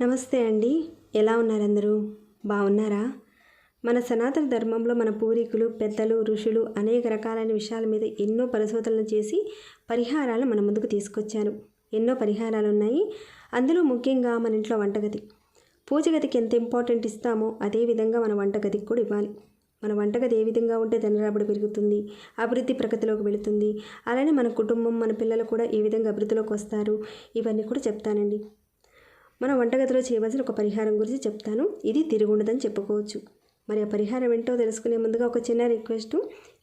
నమస్తే అండి. ఎలా ఉన్నారందరూ? బాగున్నారా? మన సనాతన ధర్మంలో మన పూర్వీకులు పెద్దలు ఋషులు అనేక రకాలైన విషయాల మీద ఎన్నో పరిశోధనలు చేసి పరిహారాలు మన ముందుకు తీసుకొచ్చారు. ఎన్నో పరిహారాలు ఉన్నాయి అందులో ముఖ్యంగా మన ఇంట్లో వంటగది. పూజగదికి ఎంత ఇంపార్టెంట్ ఇస్తామో అదే విధంగా మన వంటగదికి కూడా ఇవ్వాలి. మన వంటగది ఏ విధంగా ఉంటే ధనరాబడి పెరుగుతుంది అభివృద్ధి ప్రగతిలోకి వెళుతుంది. అలానే మన కుటుంబం మన పిల్లలు కూడా ఏ విధంగా అభివృద్ధిలోకి వస్తారు? ఇవన్నీ కూడా చెప్తానండి. మన వంటగదిలో చేయవలసిన ఒక పరిహారం గురించి చెప్తాను. ఇది తిరుగుండదని చెప్పుకోవచ్చు. మరి ఆ పరిహారం ఏంటో తెలుసుకునే ముందుగా ఒక చిన్న రిక్వెస్ట్.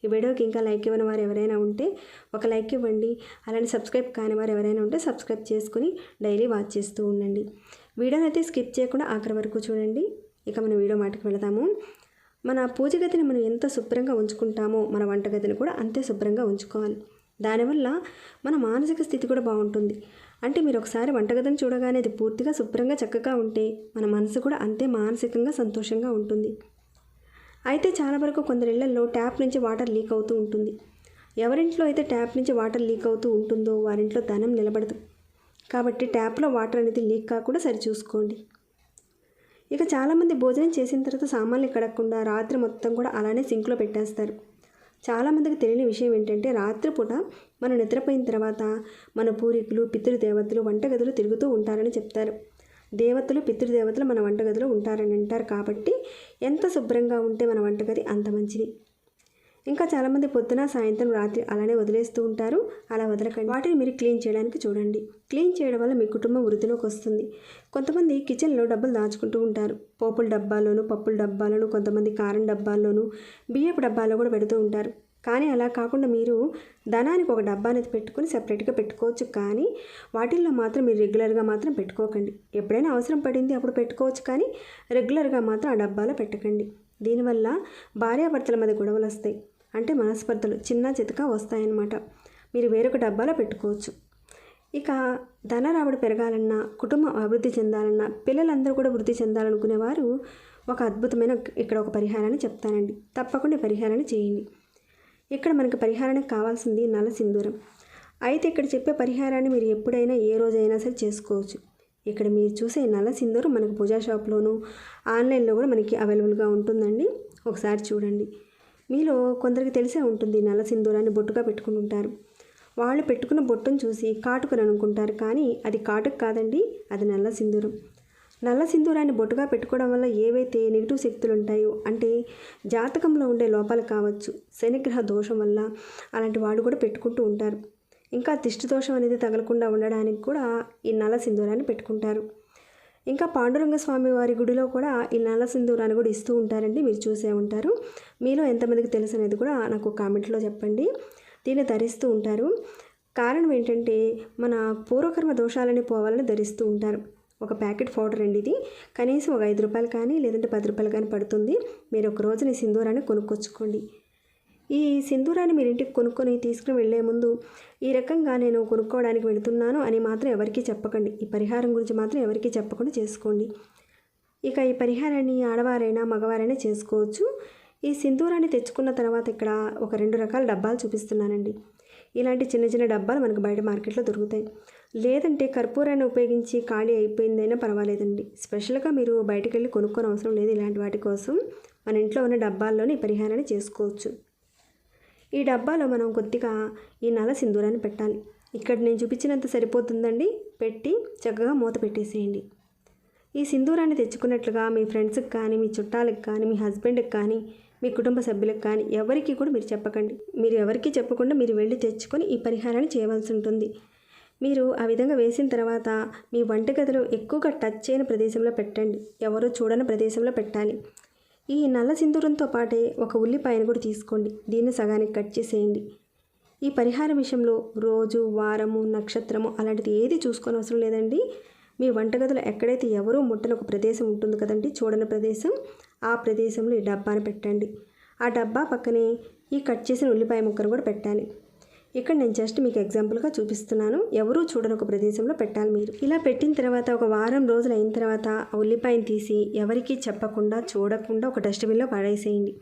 ఈ వీడియోకి ఇంకా లైక్ ఇవ్వని వారు ఎవరైనా ఉంటే ఒక లైక్ ఇవ్వండి. అలానే సబ్స్క్రైబ్ కాని వారు ఎవరైనా ఉంటే సబ్స్క్రైబ్ చేసుకుని డైలీ వాచ్ చేస్తూ ఉండండి. వీడియోని అయితే స్కిప్ చేయకుండా ఆఖరి వరకు చూడండి. ఇక మన వీడియో మాటకు వెళదాము. మన పూజ గదిని మనం ఎంత శుభ్రంగా ఉంచుకుంటామో మన వంటగదిని కూడా అంతే శుభ్రంగా ఉంచుకోవాలి. దానివల్ల మన మానసిక స్థితి కూడా బాగుంటుంది. అంటే మీరు ఒకసారి వంటగదిని చూడగానే అది పూర్తిగా శుభ్రంగా చక్కగా ఉంటే మన మనసు కూడా అంతే మానసికంగా సంతోషంగా ఉంటుంది. అయితే చాలా వరకు కొందరి ట్యాప్ నుంచి వాటర్ లీక్ అవుతూ ఉంటుంది. ఎవరింట్లో అయితే ట్యాప్ నుంచి వాటర్ లీక్ అవుతూ ఉంటుందో వారింట్లో ధనం నిలబడదు. కాబట్టి ట్యాప్లో వాటర్ అనేది లీక్ కాకుండా సరిచూసుకోండి ఇక చాలామంది భోజనం చేసిన తర్వాత సామాన్లు కడగకుండా రాత్రి మొత్తం కూడా అలానే సింక్లో పెట్టేస్తారు. చాలామందికి తెలియని విషయం ఏంటంటే రాత్రిపూట మనం నిద్రపోయిన తర్వాత మన పూర్వీకులు పితృదేవతలు వంటగదులు తిరుగుతూ ఉంటారని చెప్తారు. దేవతలు పితృదేవతలు మన వంటగదిలో ఉంటారని అంటారు కాబట్టి ఎంత శుభ్రంగా ఉంటే మన వంటగది అంత మంచిది. ఇంకా చాలామంది పొద్దున సాయంత్రం రాత్రి అలానే వదిలేస్తూ ఉంటారు. అలా వదలకండి. వాటిని మీరు క్లీన్ చేయడానికి చూడండి. క్లీన్ చేయడం వల్ల మీ కుటుంబం వృద్ధిలోకి వస్తుంది. కొంతమంది కిచెన్లో డబ్బులు దాచుకుంటూ ఉంటారు. పోపుల డబ్బాల్లోనూ పప్పుల డబ్బాలను కొంతమంది కారం డబ్బాల్లోనూ బియ్యపు డబ్బాలో కూడా పెడుతూ ఉంటారు. కానీ అలా కాకుండా మీరు ధనానికి ఒక డబ్బా అనేది పెట్టుకొని సపరేట్గా పెట్టుకోవచ్చు కానీ వాటిల్లో మాత్రం మీరు రెగ్యులర్గా మాత్రం పెట్టుకోకండి. ఎప్పుడైనా అవసరం పడింది అప్పుడు పెట్టుకోవచ్చు కానీ రెగ్యులర్గా మాత్రం ఆ డబ్బాలో పెట్టకండి. దీనివల్ల భార్యాభర్తల మీద గొడవలు వస్తాయి. అంటే మనస్పర్ధలు చిన్న చితక వస్తాయన్నమాట. మీరు వేరొక డబ్బాలో పెట్టుకోవచ్చు. ఇక ధన రాబడి పెరగాలన్నా కుటుంబం అభివృద్ధి చెందాలన్నా పిల్లలందరూ కూడా వృద్ధి చెందాలనుకునేవారు ఒక అద్భుతమైన ఇక్కడ ఒక పరిహారాన్ని చెప్తానండి. తప్పకుండా పరిహారాన్ని చేయండి. ఇక్కడ మనకి పరిహారానికి కావాల్సింది నల్ల సింధూరం. అయితే ఇక్కడ చెప్పే పరిహారాన్ని మీరు ఎప్పుడైనా ఏ రోజైనా సరే చేసుకోవచ్చు. ఇక్కడ మీరు చూసే నల్ల సింధూరం మనకు పూజా షాప్లోనూ ఆన్లైన్లో కూడా మనకి అవైలబుల్గా ఉంటుందండి. ఒకసారి చూడండి. మీలో కొందరికి తెలిసే ఉంటుంది నల్ల సింధూరాన్ని బొట్టుగా పెట్టుకుని ఉంటారు. వాళ్ళు పెట్టుకున్న బొట్టును చూసి కాటుకుని అనుకుంటారు కానీ అది కాటుకు కాదండి అది నల్ల సింధూరం. నల్ల సింధూరాన్ని బొట్టుగా పెట్టుకోవడం వల్ల ఏవైతే నెగిటివ్ శక్తులు ఉంటాయో అంటే జాతకంలో ఉండే లోపాలు కావచ్చు శనిగ్రహ దోషం వల్ల అలాంటి వాడు కూడా పెట్టుకుంటూ ఉంటారు. ఇంకా దిష్టి దోషం అనేది తగలకుండా ఉండడానికి కూడా ఈ నల్ల సింధూరాన్ని పెట్టుకుంటారు. ఇంకా పాండురంగ స్వామి వారి గుడిలో కూడా ఈ నల్ల సింధూరాన్ని కూడా ఇస్తూ ఉంటారండి. మీరు చూసే ఉంటారు. మీలో ఎంతమందికి తెలుసు అనేది కూడా నాకు కామెంట్లో చెప్పండి. దీన్ని ధరిస్తూ ఉంటారు. కారణం ఏంటంటే మన పూర్వకర్మ దోషాలని పోవాలని ధరిస్తూ ఉంటారు. ఒక ప్యాకెట్ పౌడర్ అండి ఇది. కనీసం ఒక ఐదు రూపాయలు కానీ లేదంటే పది రూపాయలు కానీ పడుతుంది. మీరు ఒక రోజున ఈ సింధూరాన్ని కొనుక్కొచ్చుకోండి. ఈ సింధూరాన్ని మీరు ఇంటికి కొనుక్కొని తీసుకుని వెళ్ళే ముందు ఈ రకంగా నేను కొనుక్కోవడానికి వెళుతున్నాను అని మాత్రం ఎవరికీ చెప్పకండి. ఈ పరిహారం గురించి మాత్రం ఎవరికీ చెప్పకుండా చేసుకోండి. ఇక ఈ పరిహారాన్ని ఆడవారైనా మగవారైనా చేసుకోవచ్చు. ఈ సింధూరాన్ని తెచ్చుకున్న తర్వాత ఇక్కడ ఒక రెండు రకాల డబ్బాలు చూపిస్తున్నానండి. ఇలాంటి చిన్న చిన్న డబ్బాలు మనకు బయట మార్కెట్లో దొరుకుతాయి. లేదంటే కర్పూరాన్ని ఉపయోగించి ఖాళీ అయిపోయిందైనా పర్వాలేదండి. స్పెషల్గా మీరు బయటకు వెళ్ళి కొనుక్కోని అవసరం లేదు ఇలాంటి వాటి కోసం. మన ఇంట్లో ఉన్న డబ్బాల్లోనే ఈ పరిహారాన్ని చేసుకోవచ్చు. ఈ డబ్బాలో మనం కొద్దిగా ఈ నల్ల సింధూరాన్ని పెట్టాలి. ఇక్కడ నేను చూపించినంత సరిపోతుందండి. పెట్టి చక్కగా మూత పెట్టేసేయండి. ఈ సింధూరాన్ని తెచ్చుకున్నట్లుగా మీ ఫ్రెండ్స్కి కానీ మీ చుట్టాలకు కానీ మీ హస్బెండ్కి కానీ మీ కుటుంబ సభ్యులకు కానీ ఎవరికి కూడా మీరు చెప్పకండి. మీరు ఎవరికి చెప్పకుండా మీరు వెళ్ళి తెచ్చుకొని ఈ పరిహారాన్ని చేయవలసి ఉంటుంది. మీరు ఆ విధంగా వేసిన తర్వాత మీ వంటగదిలో ఎక్కువగా టచ్ చేయని ప్రదేశంలో పెట్టండి. ఎవరో చూడని ప్రదేశంలో పెట్టాలి. ఈ నల్ల సింధూరంతో పాటే ఒక ఉల్లిపాయను కూడా తీసుకోండి. దీన్ని సగానికి కట్ చేసేయండి. ఈ పరిహారం విషయంలో రోజు వారము నక్షత్రము అలాంటిది ఏది చూసుకొని అవసరం లేదండి. మీ వంటగదిలో ఎక్కడైతే ఎవరూ ముట్టని ఒక ప్రదేశం ఉంటుంది కదండి చూడని ప్రదేశం ఆ ప్రదేశంలో ఈ డబ్బాను పెట్టండి. ఆ డబ్బా పక్కనే ఈ కట్ చేసిన ఉల్లిపాయ ముక్కను కూడా పెట్టాలి. ఇక్కడ నేను జస్ట్ మీకు ఎగ్జాంపుల్గా చూపిస్తున్నాను. ఎవరూ చూడని ఒక ప్రదేశంలో పెట్టాలి మీరు. ఇలా పెట్టిన తర్వాత ఒక వారం రోజులు అయిన తర్వాత ఆ ఉల్లిపాయను తీసి ఎవరికీ చెప్పకుండా చూడకుండా ఒక డస్ట్బిన్లో పడేసేయండి.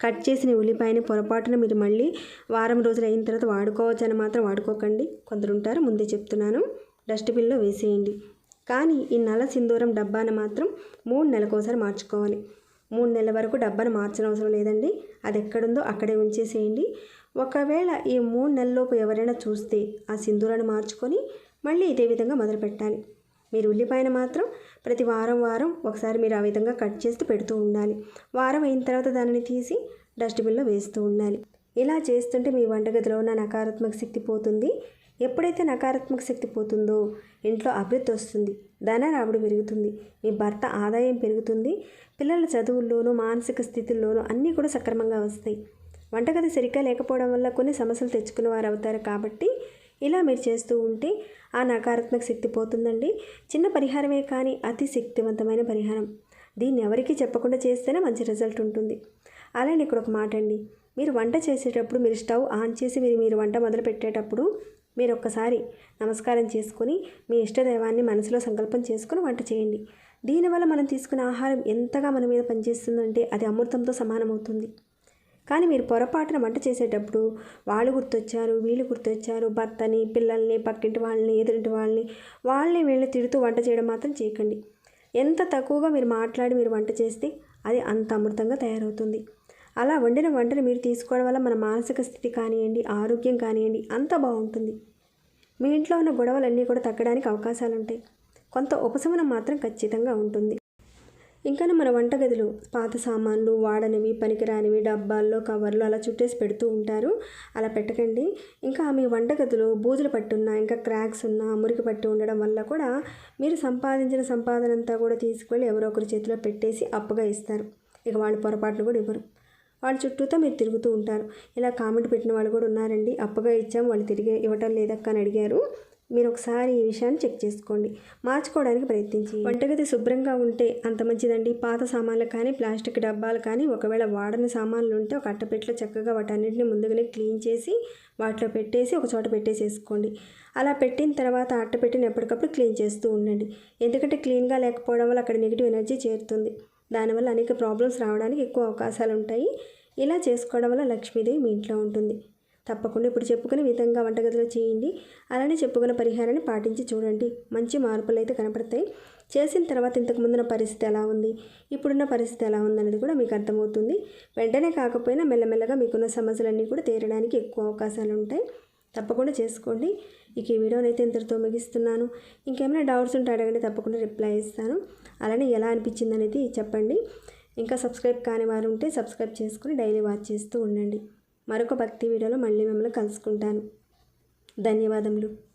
కట్ చేసిన ఉల్లిపాయని పొరపాటున మీరు మళ్ళీ వారం రోజులు అయిన తర్వాత వాడుకోవచ్చు అని మాత్రం వాడుకోకండి. కొందరు ఉంటారు ముందే చెప్తున్నాను. డస్ట్బిన్లో వేసేయండి. కానీ ఈ నల్ల సింధూరం డబ్బాను మాత్రం మూడు నెలకోసారి మార్చుకోవాలి. మూడు నెలల వరకు డబ్బాను మార్చడం అవసరం లేదండి. అది ఎక్కడుందో అక్కడే ఉంచేసేయండి. ఒకవేళ ఈ మూడు నెలల్లోపు ఎవరైనా చూస్తే ఆ సింధూరాన్ని మార్చుకొని మళ్ళీ ఇదే విధంగా మొదలు పెట్టాలి. మీరు ఉల్లిపాయను మాత్రం ప్రతి వారం వారం ఒకసారి మీరు ఆ విధంగా కట్ చేస్తూ పెడుతూ ఉండాలి. వారం అయిన తర్వాత దానిని తీసి డస్ట్బిన్లో వేస్తూ ఉండాలి. ఇలా చేస్తుంటే మీ వంటగదిలో ఉన్న నకారాత్మక శక్తి పోతుంది. ఎప్పుడైతే నకారాత్మక శక్తి పోతుందో ఇంట్లో అభివృద్ధి వస్తుంది ధన రాబడి పెరుగుతుంది మీ భర్త ఆదాయం పెరుగుతుంది పిల్లల చదువుల్లోనూ మానసిక స్థితుల్లోనూ అన్నీ కూడా సక్రమంగా వస్తాయి. వంటగది సరిగ్గా లేకపోవడం వల్ల కొన్ని సమస్యలు తెచ్చుకున్న వారు అవుతారు కాబట్టి ఇలా మీరు చేస్తూ ఉంటే ఆ నకారాత్మక శక్తి పోతుందండి. చిన్న పరిహారమే కానీ అతి శక్తివంతమైన పరిహారం. దీన్ని ఎవరికీ చెప్పకుండా చేస్తేనే మంచి రిజల్ట్ ఉంటుంది. అలానే ఇక్కడ ఒక మాట అండి మీరు వంట చేసేటప్పుడు మీరు స్టవ్ ఆన్ చేసి మీరు మీరు వంట మొదలు పెట్టేటప్పుడు మీరు ఒక్కసారి నమస్కారం చేసుకుని మీ ఇష్టదైవాన్ని మనసులో సంకల్పం చేసుకుని వంట చేయండి. దీనివల్ల మనం తీసుకునే ఆహారం ఎంతగా మన మీద పనిచేస్తుందంటే అది అమృతంతో సమానమవుతుంది. కానీ మీరు పొరపాటున వంట చేసేటప్పుడు వాళ్ళు గుర్తొచ్చారు వీళ్ళు గుర్తొచ్చారు భర్తని పిల్లల్ని పక్కింటి వాళ్ళని ఎదురింటి వాళ్ళని వాళ్ళని వీళ్ళని తిడుతూ వంట చేయడం మాత్రం చేయకండి. ఎంత తక్కువగా మీరు మాట్లాడి మీరు వంట చేస్తే అది అంత అమృతంగా తయారవుతుంది. అలా వండిన వంటను మీరు తీసుకోవడం వల్ల మన మానసిక స్థితి కానివ్వండి ఆరోగ్యం కానివ్వండి అంతా బాగుంటుంది. మీ ఇంట్లో ఉన్న గొడవలన్నీ కూడా తగ్గడానికి అవకాశాలు ఉంటాయి కొంత ఉపశమనం మాత్రం ఖచ్చితంగా ఉంటుంది. ఇంకా మన వంటగదిలో పాత సామాన్లు వాడనివి పనికిరానివి డబ్బాల్లో కవర్లు అలా చుట్టేసి పెడుతూ ఉంటారు. అలా పెట్టకండి. ఇంకా మీ వంటగదిలో బూజులు పట్టున్నా ఇంకా క్రాక్స్ ఉన్నా మురికి పట్టి ఉండడం వల్ల కూడా మీరు సంపాదించిన సంపాదన అంతా కూడా తీసుకువెళ్ళి ఎవరో ఒకరి చేతిలో పెట్టేసి అప్పుగా ఇస్తారు. ఇక వాళ్ళు పొరపాట్లు కూడా ఇవ్వరు. వాళ్ళ చుట్టూతో మీరు తిరుగుతూ ఉంటారు. ఇలా కామెంట్ పెట్టిన వాళ్ళు కూడా ఉన్నారండి. అప్పగా ఇచ్చాం వాళ్ళు తిరిగి ఇవ్వటం లేదక్క అని అడిగారు. మీరు ఒకసారి ఈ విషయాన్ని చెక్ చేసుకోండి. మార్చుకోవడానికి ప్రయత్నించి. వంటగది శుభ్రంగా ఉంటే అంత మంచిదండి. పాత సామాన్లు కానీ ప్లాస్టిక్ డబ్బాలు కానీ ఒకవేళ వాడని సామాన్లు ఉంటే ఒక అట్టపెట్టలో చక్కగా వాటన్నిటిని ముందుగానే క్లీన్ చేసి వాటిలో పెట్టేసి ఒక చోట పెట్టేసేసుకోండి. అలా పెట్టిన తర్వాత అట్టపెట్టిన ఎప్పటికప్పుడు క్లీన్ చేస్తూ ఉండండి. ఎందుకంటే క్లీన్గా లేకపోవడం వల్ల అక్కడ నెగిటివ్ ఎనర్జీ చేరుతుంది. దానివల్ల అనేక ప్రాబ్లమ్స్ రావడానికి ఎక్కువ అవకాశాలు ఉంటాయి ఇలా చేసుకోవడం వల్ల లక్ష్మీదేవి మీ ఇంట్లో ఉంటుంది. తప్పకుండా ఇప్పుడు చెప్పుకునే విధంగా వంటగదిలో చేయండి. అలానే చెప్పుకున్న పరిహారాన్ని పాటించి చూడండి. మంచి మార్పులు అయితే కనపడతాయి. చేసిన తర్వాత ఇంతకుముందున్న పరిస్థితి ఎలా ఉంది? ఇప్పుడున్న పరిస్థితి ఎలా ఉంది అనేది కూడా మీకు అర్థమవుతుంది. వెంటనే కాకపోయినా మెల్లమెల్లగా మీకున్న సమస్యలన్నీ కూడా తీరడానికి ఎక్కువ అవకాశాలు ఉంటాయి తప్పకుండా చేసుకోండి. ఇక ఈ వీడియోని అయితే ఇంతటితో ముగిస్తున్నాను. ఇంకేమైనా డౌట్స్ ఉంటే అడగండి తప్పకుండా రిప్లై ఇస్తాను. అలానే ఎలా అనిపించింది అనేది చెప్పండి. ఇంకా సబ్స్క్రైబ్ కాని వారు ఉంటే సబ్స్క్రైబ్ చేసుకుని డైలీ వాచ్ చేస్తూ ఉండండి. మరొక భక్తి వీడియోలో మళ్ళీ మిమ్మల్ని కలుసుకుంటాను. ధన్యవాదములు.